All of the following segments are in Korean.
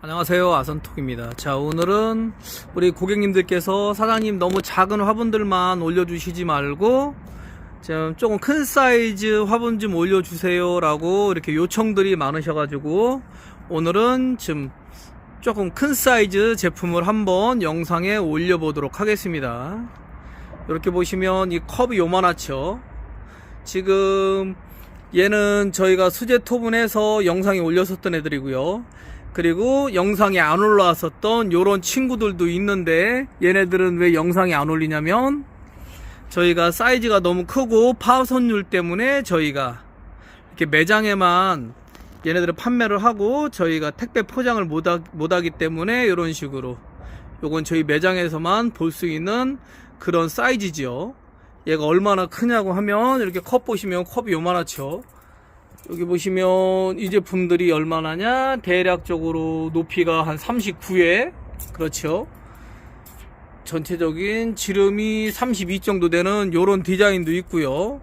안녕하세요. 아선톡입니다. 자 오늘은 우리 고객님들께서 사장님 너무 작은 화분들만 올려주시지 말고 좀 조금 큰 사이즈 화분 좀 올려주세요 라고 이렇게 요청들이 많으셔 가지고 오늘은 좀 조금 큰 사이즈 제품을 한번 영상에 올려보도록 하겠습니다. 이렇게 보시면 이 컵이 요만하죠? 지금 얘는 저희가 수제 토분해서 영상에 올렸었던 애들이고요. 그리고 영상에 안 올라왔었던 요런 친구들도 있는데 얘네들은 왜 영상에 안 올리냐면 저희가 사이즈가 너무 크고 파손율 때문에 저희가 이렇게 매장에만 얘네들을 판매를 하고 저희가 택배 포장을 못하, 못하기 때문에 이런 식으로 요건 저희 매장에서만 볼 수 있는 그런 사이즈지요. 얘가 얼마나 크냐고 하면 이렇게 컵 보시면 컵이 요만하죠. 여기 보시면 이 제품들이 얼마나냐? 대략적으로 높이가 한 39에 그렇죠. 전체적인 지름이 32 정도 되는 요런 디자인도 있고요.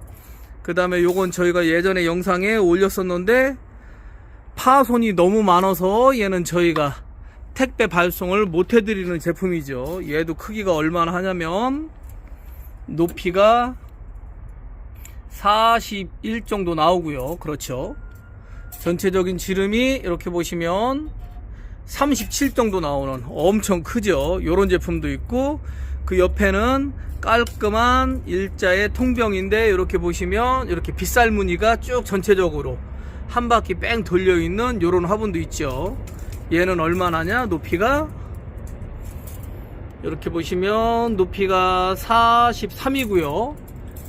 그 다음에 요건 저희가 예전에 영상에 올렸었는데 파손이 너무 많아서 얘는 저희가 택배 발송을 못 해드리는 제품이죠. 얘도 크기가 얼마나 하냐면 높이가 41 정도 나오고요. 그렇죠. 전체적인 지름이 이렇게 보시면 37 정도 나오는 엄청 크죠. 요런 제품도 있고 그 옆에는 깔끔한 일자의 통병인데 이렇게 보시면 이렇게 빗살 무늬가 쭉 전체적으로 한 바퀴 뺑 돌려 있는 요런 화분도 있죠. 얘는 얼마나냐? 높이가 이렇게 보시면 높이가 43이고요.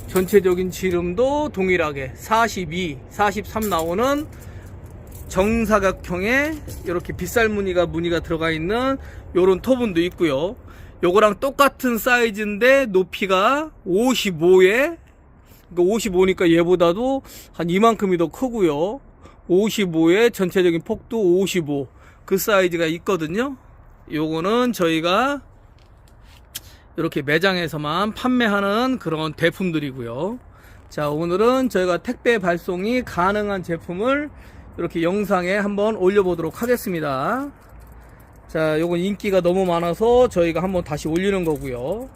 전체적인 지름도 동일하게 42, 43 나오는 정사각형의 이렇게 빗살 무늬가 무늬가 들어가 있는 요런 토분도 있고요. 요거랑 똑같은 사이즈인데 높이가 55에 그러니까 55니까 얘보다도 한 이만큼이 더 크고요. 55에 전체적인 폭도 55. 그 사이즈가 있거든요. 요거는 저희가 이렇게 매장에서만 판매하는 그런 대품들이고요. 자, 오늘은 저희가 택배 발송이 가능한 제품을 이렇게 영상에 한번 올려보도록 하겠습니다. 자, 요건 인기가 너무 많아서 저희가 한번 다시 올리는 거고요.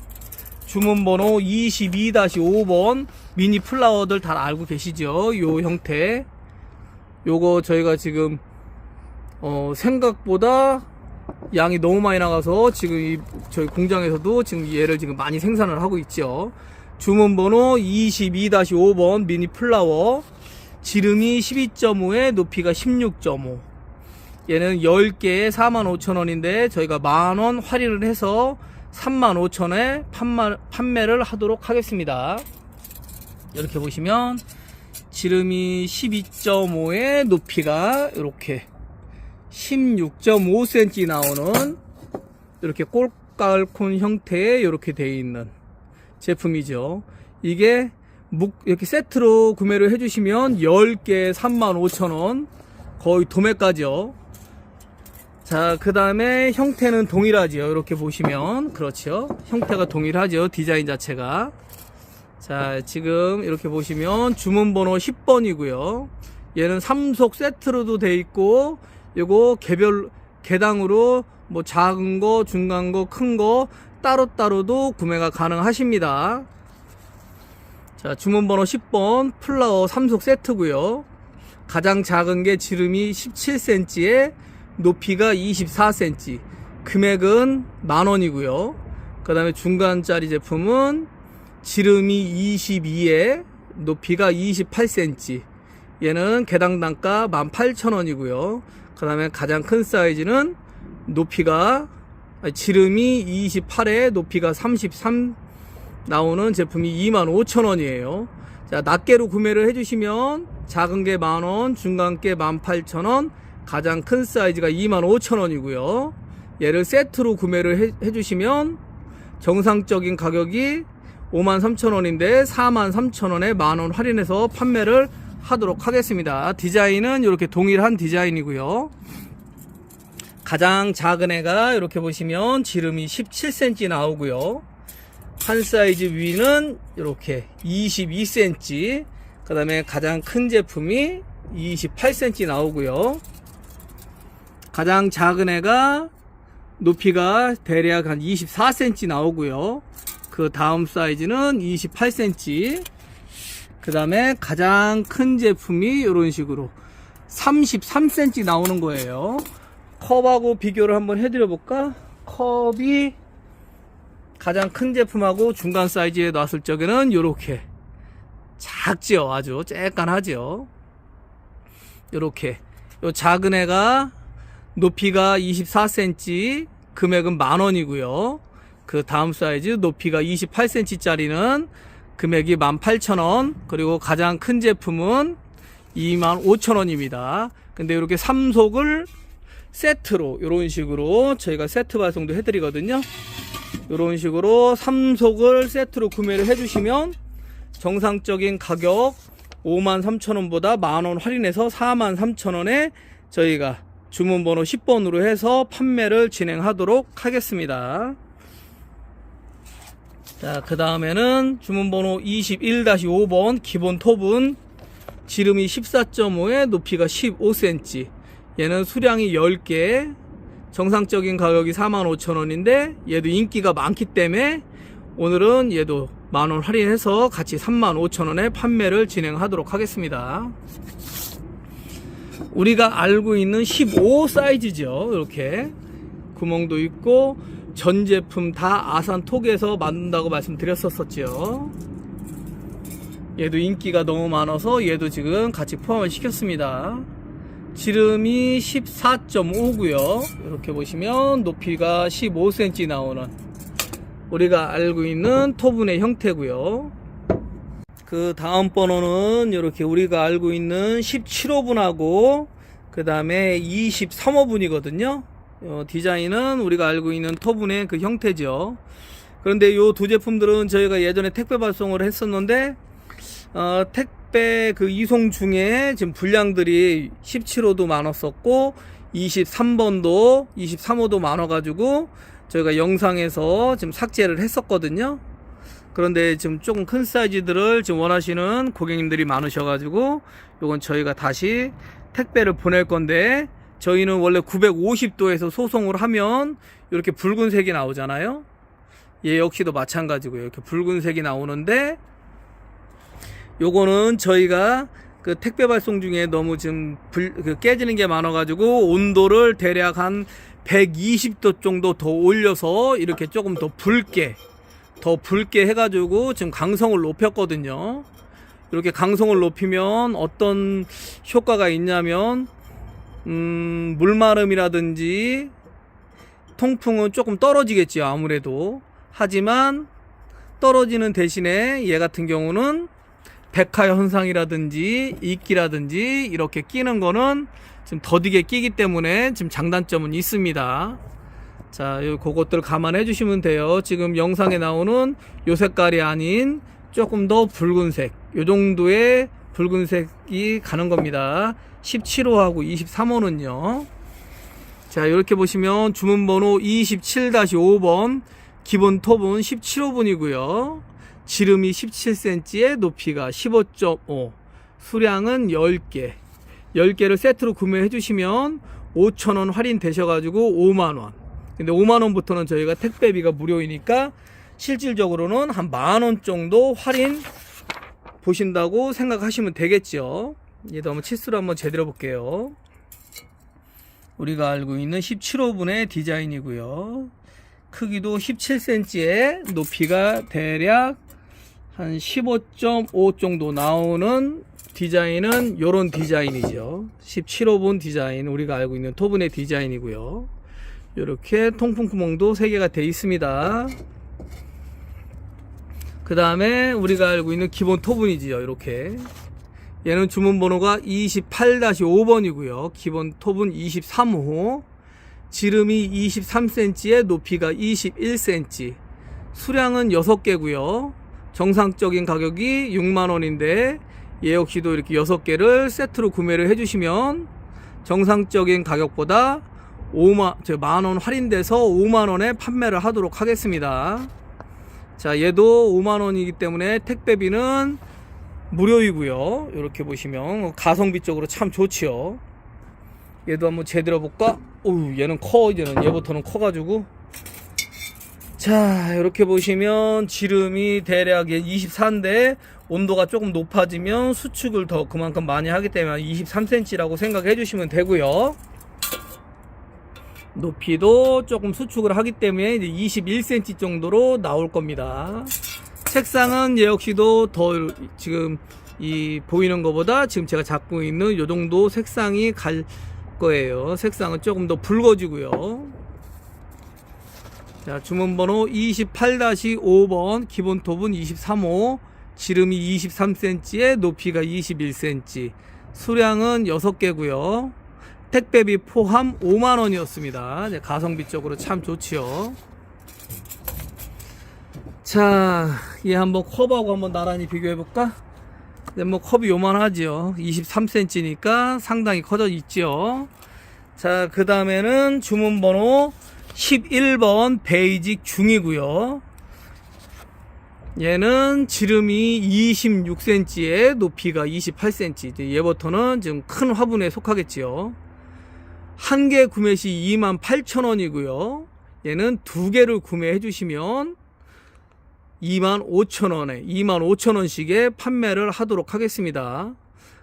주문번호 22-5번 미니 플라워들 다 알고 계시죠? 요 형태. 요거 저희가 지금 어, 생각보다 양이 너무 많이 나가서 지금 이 저희 공장에서도 지금 얘를 지금 많이 생산을 하고 있죠. 주문번호 22-5번 미니 플라워 지름이 12.5에 높이가 16.5 얘는 10개에 45,000원인데 저희가 만원 할인을 해서 35,000원에 판마, 판매를 하도록 하겠습니다. 이렇게 보시면 지름이 12.5에 높이가 이렇게 16.5cm 나오는 이렇게 꼴깔콘 형태의 이렇게 되어 있는 제품이죠. 이게 묵 이렇게 세트로 구매를 해주시면 10개 35,000원 거의 도매가죠. 자, 그 다음에 형태는 동일하죠. 이렇게 보시면 그렇죠. 형태가 동일하죠. 디자인 자체가. 자, 지금 이렇게 보시면 주문번호 10번이고요. 얘는 3속 세트로도 돼 있고 요거 개별 개당으로 뭐 작은 거, 중간 거, 큰 거 따로따로도 구매가 가능하십니다. 자, 주문 번호 10번 플라워 3속 세트고요. 가장 작은 게 지름이 17cm에 높이가 24cm. 금액은 만 원이고요. 그 다음에 중간짜리 제품은 지름이 22에 높이가 28cm. 얘는 개당 단가 18,000원이고요. 그 다음에 가장 큰 사이즈는 높이가 지름이 28에 높이가 33 나오는 제품이 25,000원이에요. 자, 낱개로 구매를 해주시면 작은 게 만원, 중간 게 18,000원, 가장 큰 사이즈가 25,000원이고요. 얘를 세트로 구매를 해, 해주시면 정상적인 가격이 53,000원인데 43,000원에 만원 할인해서 판매를 하도록 하겠습니다. 디자인은 이렇게 동일한 디자인이고요. 가장 작은 애가 이렇게 보시면 지름이 17cm 나오고요. 한 사이즈 위는 이렇게 22cm. 그 다음에 가장 큰 제품이 28cm 나오고요. 가장 작은 애가 높이가 대략 한 24cm 나오고요. 그 다음 사이즈는 28cm. 그 다음에 가장 큰 제품이 이런 식으로 33cm 나오는 거예요. 컵하고 비교를 한번 해드려 볼까? 컵이 가장 큰 제품하고 중간 사이즈에 놨을 적에는 이렇게 작지요. 아주 쬐깐하죠. 이렇게 요 작은 애가 높이가 24cm, 금액은 만 원이고요. 그 다음 사이즈 높이가 28cm짜리는 금액이 18,000원, 그리고 가장 큰 제품은 25,000원입니다. 근데 이렇게 3속을 세트로 이런 식으로 저희가 세트 발송도 해드리거든요. 이런 식으로 3속을 세트로 구매를 해주시면 정상적인 가격 53,000원보다 만원 할인해서 43,000원에 저희가 주문번호 10번으로 해서 판매를 진행하도록 하겠습니다. 자, 그 다음에는 주문번호 21-5번 기본 톱은 지름이 14.5에 높이가 15cm. 얘는 수량이 10개. 정상적인 가격이 45,000원인데 얘도 인기가 많기 때문에 오늘은 얘도 만원 할인해서 같이 35,000원에 판매를 진행하도록 하겠습니다. 우리가 알고 있는 15 사이즈죠. 이렇게 구멍도 있고 전 제품 다 아산 톡에서 만든다고 말씀드렸었었죠. 얘도 인기가 너무 많아서 얘도 지금 같이 포함을 시켰습니다. 지름이 14.5고요. 이렇게 보시면 높이가 15cm 나오는 우리가 알고 있는 토분의 형태고요. 그 다음 번호는 이렇게 우리가 알고 있는 17호분하고 그 다음에 23호분이거든요. 어, 디자인은 우리가 알고 있는 토분의 그 형태죠. 그런데 요두 제품들은 저희가 예전에 택배 발송을 했었는데 어, 택배 그 이송 중에 지금 분량들이 17호도 많았었고 23번도 23호도 많아가지고 저희가 영상에서 지금 삭제를 했었거든요. 그런데 지금 조금 큰 사이즈들을 지금 원하시는 고객님들이 많으셔가지고 요건 저희가 다시 택배를 보낼 건데 저희는 원래 950도에서 소송을 하면 이렇게 붉은색이 나오잖아요. 얘 역시도 마찬가지고요. 이렇게 붉은색이 나오는데 요거는 저희가 그 택배 발송 중에 너무 지금 불, 그 깨지는 게 많아가지고 온도를 대략 한 120도 정도 더 올려서 이렇게 조금 더 붉게 더 붉게 해가지고 지금 강성을 높였거든요. 이렇게 강성을 높이면 어떤 효과가 있냐면 음, 물마름이라든지 통풍은 조금 떨어지겠지요 아무래도 하지만 떨어지는 대신에 얘 같은 경우는 백화 현상이라든지 이끼라든지 이렇게 끼는 거는 지금 더디게 끼기 때문에 지금 장단점은 있습니다. 자, 요 그것들 감안해 주시면 돼요. 지금 영상에 나오는 요 색깔이 아닌 조금 더 붉은색, 요 정도의 붉은색이 가는 겁니다. 17호하고 23호는요. 자, 이렇게 보시면 주문번호 27-5번 기본 톱은 17호분이고요. 지름이 17cm에 높이가 15.5 수량은 10개 10개를 세트로 구매해 주시면 5,000원 할인 되셔가지고 5만원 근데 5만원부터는 저희가 택배비가 무료이니까 실질적으로는 한 만 원 정도 할인 보신다고 생각하시면 되겠죠 얘도 한번 치수를 한번 제대로 볼게요. 우리가 알고 있는 17호분의 디자인이고요. 크기도 17cm에 높이가 대략 한 15.5 정도 나오는 디자인은 요런 디자인이죠. 17호분 디자인 우리가 알고 있는 토분의 디자인이고요. 이렇게 통풍 구멍도 3개가 돼 있습니다. 그 다음에 우리가 알고 있는 기본 토분이지요 이렇게 얘는 주문 번호가 28-5번이고요 기본 톱은 23호 지름이 23cm에 높이가 21cm 수량은 6개고요 정상적인 가격이 6만원인데 얘 역시도 이렇게 6개를 세트로 구매를 해주시면 정상적인 가격보다 5만, 저 만원 할인돼서 5만원에 판매를 하도록 하겠습니다. 자, 얘도 5만원이기 때문에 택배비는 무료이고요. 이렇게 보시면 가성비 쪽으로 참 좋지요. 얘도 한번 제대로 볼까? 어우 얘는 커 이제는 얘부터는 커가지고 자 이렇게 보시면 지름이 대략 24인데 온도가 조금 높아지면 수축을 더 그만큼 많이 하기 때문에 23cm라고 생각해 주시면 되고요 높이도 조금 수축을 하기 때문에 이제 21cm 정도로 나올 겁니다 색상은 얘 역시도 더 지금 이 보이는 것보다 지금 제가 잡고 있는 요 정도 색상이 갈 거예요 색상은 조금 더 붉어지고요 자, 주문번호 28-5번, 기본 톱은 23호, 지름이 23cm에 높이가 21cm, 수량은 6개고요. 택배비 포함 5만원이었습니다. 가성비 쪽으로 참 좋지요. 자, 얘 한번 컵하고 한번 나란히 비교해 볼까? 네, 뭐 컵이 요만하지요. 23cm니까 상당히 커져 있죠. 자, 그 다음에는 주문번호 11번 베이직 중이고요. 얘는 지름이 26cm에 높이가 28cm. 얘부터는 지금 큰 화분에 속하겠지요. 한 개 구매 시 28,000원이고요. 얘는 두 개를 구매해 주시면 25,000원에 25,000원씩에 판매를 하도록 하겠습니다.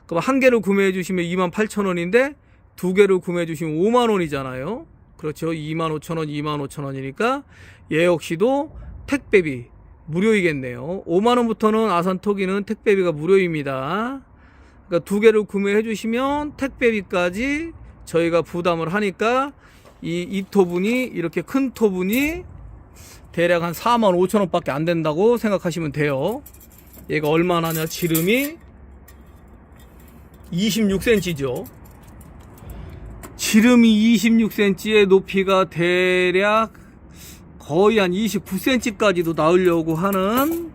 그럼 한 개를 구매해 주시면 28,000원인데 두 개를 구매해 주시면 5만 원이잖아요. 그렇죠. 25,000원, 25,000원이니까 얘 역시도 택배비 무료이겠네요. 5만 원부터는 아산 토기는 택배비가 무료입니다. 그러니까 두 개를 구매해 주시면 택배비까지 저희가 부담을 하니까 이, 이 토분이 이렇게 큰 토분이 대략 한 4만 5천 원밖에 안 된다고 생각하시면 돼요. 얘가 얼마나 냐 지름이 26cm죠. 지름이 26cm에 높이가 대략 거의 한 29cm까지도 나오려고 하는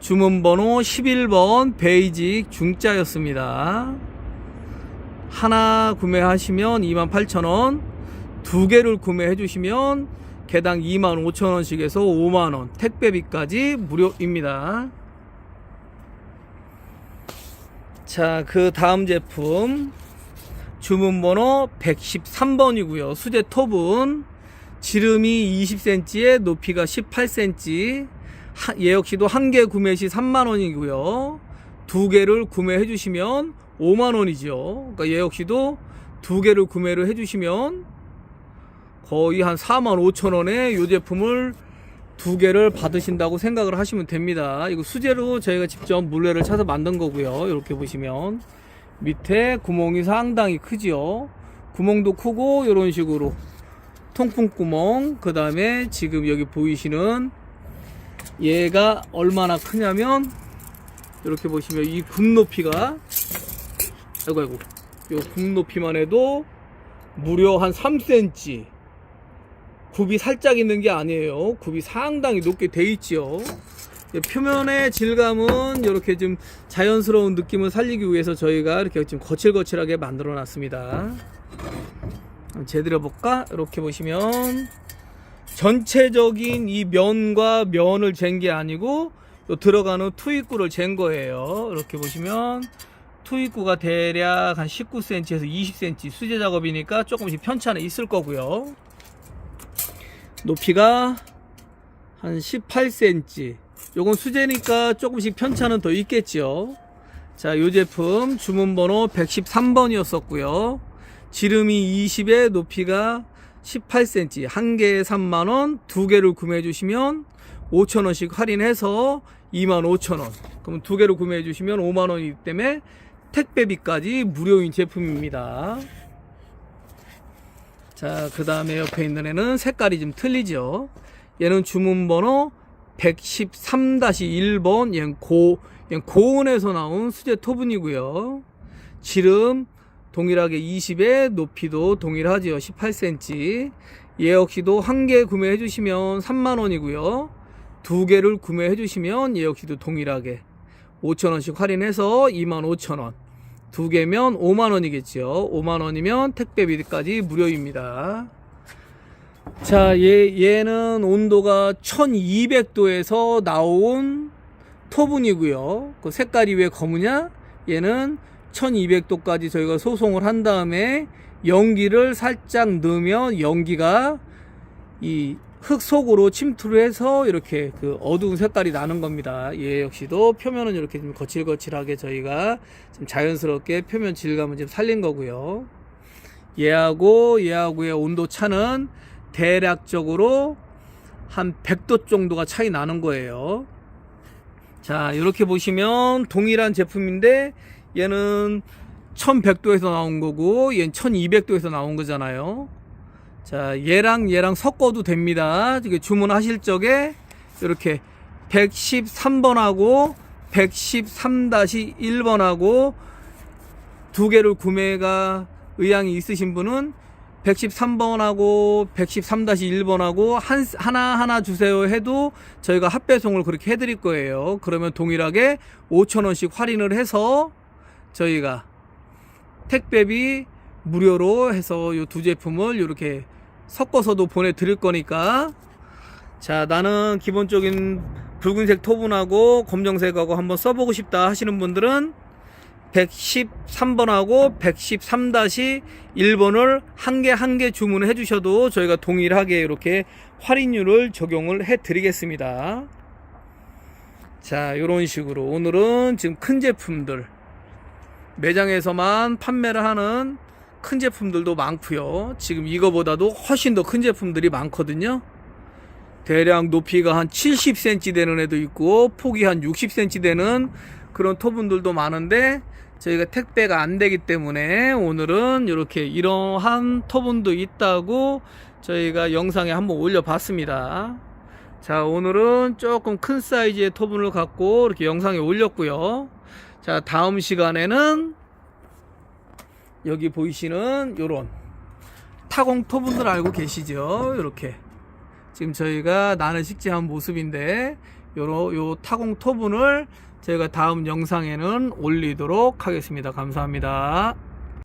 주문번호 11번 베이직 중자였습니다. 하나 구매하시면 28,000원, 두 개를 구매해 주시면 개당 25,000원씩에서 5만 원, 택배비까지 무료입니다. 자, 그 다음 제품 주문번호 113번이고요. 수제 톱은 지름이 20cm에 높이가 18cm. 하, 얘 역시도 한 개 구매 시 3만 원이고요. 두 개를 구매해 주시면 5만 원이죠. 그러니까 얘 역시도 두 개를 구매를 해 주시면 거의 한 4만 5천 원에 이 제품을 두 개를 받으신다고 생각을 하시면 됩니다. 이거 수제로 저희가 직접 물레를 차서 만든 거고요. 이렇게 보시면 밑에 구멍이 상당히 크지요. 구멍도 크고 이런 식으로 통풍 구멍 그 다음에 지금 여기 보이시는 얘가 얼마나 크냐면 이렇게 보시면 이 굽 높이가 아이고 아이고 요 굽 높이만 해도 무려 한 3cm 굽이 살짝 있는 게 아니에요. 굽이 상당히 높게 돼 있지요. 예, 표면의 질감은 이렇게 좀 자연스러운 느낌을 살리기 위해서 저희가 이렇게 좀 거칠거칠하게 만들어 놨습니다. 제대로 볼까? 이렇게 보시면 전체적인 이 면과 면을 잰 게 아니고 요 들어가는 투입구를 잰 거예요. 이렇게 보시면 투입구가 대략 한 19cm에서 20cm 수제 작업이니까 조금씩 편차는 있을 거고요 높이가 한 18cm 요건 수제니까 조금씩 편차는 더 있겠죠 자, 요 제품 주문번호 113번이었었고요. 지름이 20에 높이가 18cm, 한 개에 3만원, 두 개를 구매해 주시면 5천원씩 할인해서 25,000원. 그럼 두 개를 구매해 주시면 5만원이기 때문에 택배비까지 무료인 제품입니다. 자, 그 다음에 옆에 있는 애는 색깔이 좀 틀리죠. 얘는 주문번호 113-1번, 얘는 고, 얘는 고온에서 나온 수제 토분이고요. 지름 동일하게 20에 높이도 동일하지요. 18cm. 얘 역시도 한 개 구매해 주시면 3만원이고요. 두 개를 구매해 주시면 얘 역시도 동일하게 5천원씩 할인해서 25,000원. 두 개면 5만 원이겠죠. 5만 원이면 택배비까지 무료입니다. 자, 얘, 얘는 온도가 1200도에서 나온 토분이고요. 그 색깔이 왜 검으냐? 얘는 1200도까지 저희가 소송을 한 다음에 연기를 살짝 넣으면 연기가 이 흙 속으로 침투를 해서 이렇게 그 어두운 색깔이 나는 겁니다. 얘 역시도 표면은 이렇게 좀 거칠거칠하게 저희가 좀 자연스럽게 표면 질감을 좀 살린 거고요. 얘하고 얘하고의 온도 차는 대략적으로 한 100도 정도가 차이 나는 거예요. 자, 이렇게 보시면 동일한 제품인데 얘는 1100도에서 나온 거고 얘는 1200도에서 나온 거잖아요. 자, 얘랑 얘랑 섞어도 됩니다. 주문하실 적에 이렇게 113번하고 113-1번하고 두 개를 구매가 의향이 있으신 분은 113번하고 113-1번하고 한, 하나하나 주세요 해도 저희가 합배송을 그렇게 해드릴 거예요. 그러면 동일하게 5천원씩 할인을 해서 저희가 택배비 무료로 해서 이 두 제품을 이렇게 섞어서도 보내드릴 거니까. 자 나는 기본적인 붉은색 토분하고 검정색하고 한번 써보고 싶다 하시는 분들은 113번하고 113-1번을 한 개 한 개 주문을 해주셔도 저희가 동일하게 이렇게 할인율을 적용을 해 드리겠습니다. 자, 이런 식으로. 오늘은 지금 큰 제품들. 매장에서만 판매를 하는 큰 제품들도 많고요. 지금 이거보다도 훨씬 더 큰 제품들이 많거든요. 대략 높이가 한 70cm 되는 애도 있고 폭이 한 60cm 되는 그런 토분들도 많은데 저희가 택배가 안 되기 때문에 오늘은 이렇게 이러한 토분도 있다고 저희가 영상에 한번 올려봤습니다. 자 오늘은 조금 큰 사이즈의 토분을 갖고 이렇게 영상에 올렸고요. 자 다음 시간에는 여기 보이시는 요런 타공 토분들 알고 계시죠? 이렇게 지금 저희가 나는 식재한 모습인데 요로 요 타공 토분을 저희가 다음 영상에는 올리도록 하겠습니다. 감사합니다.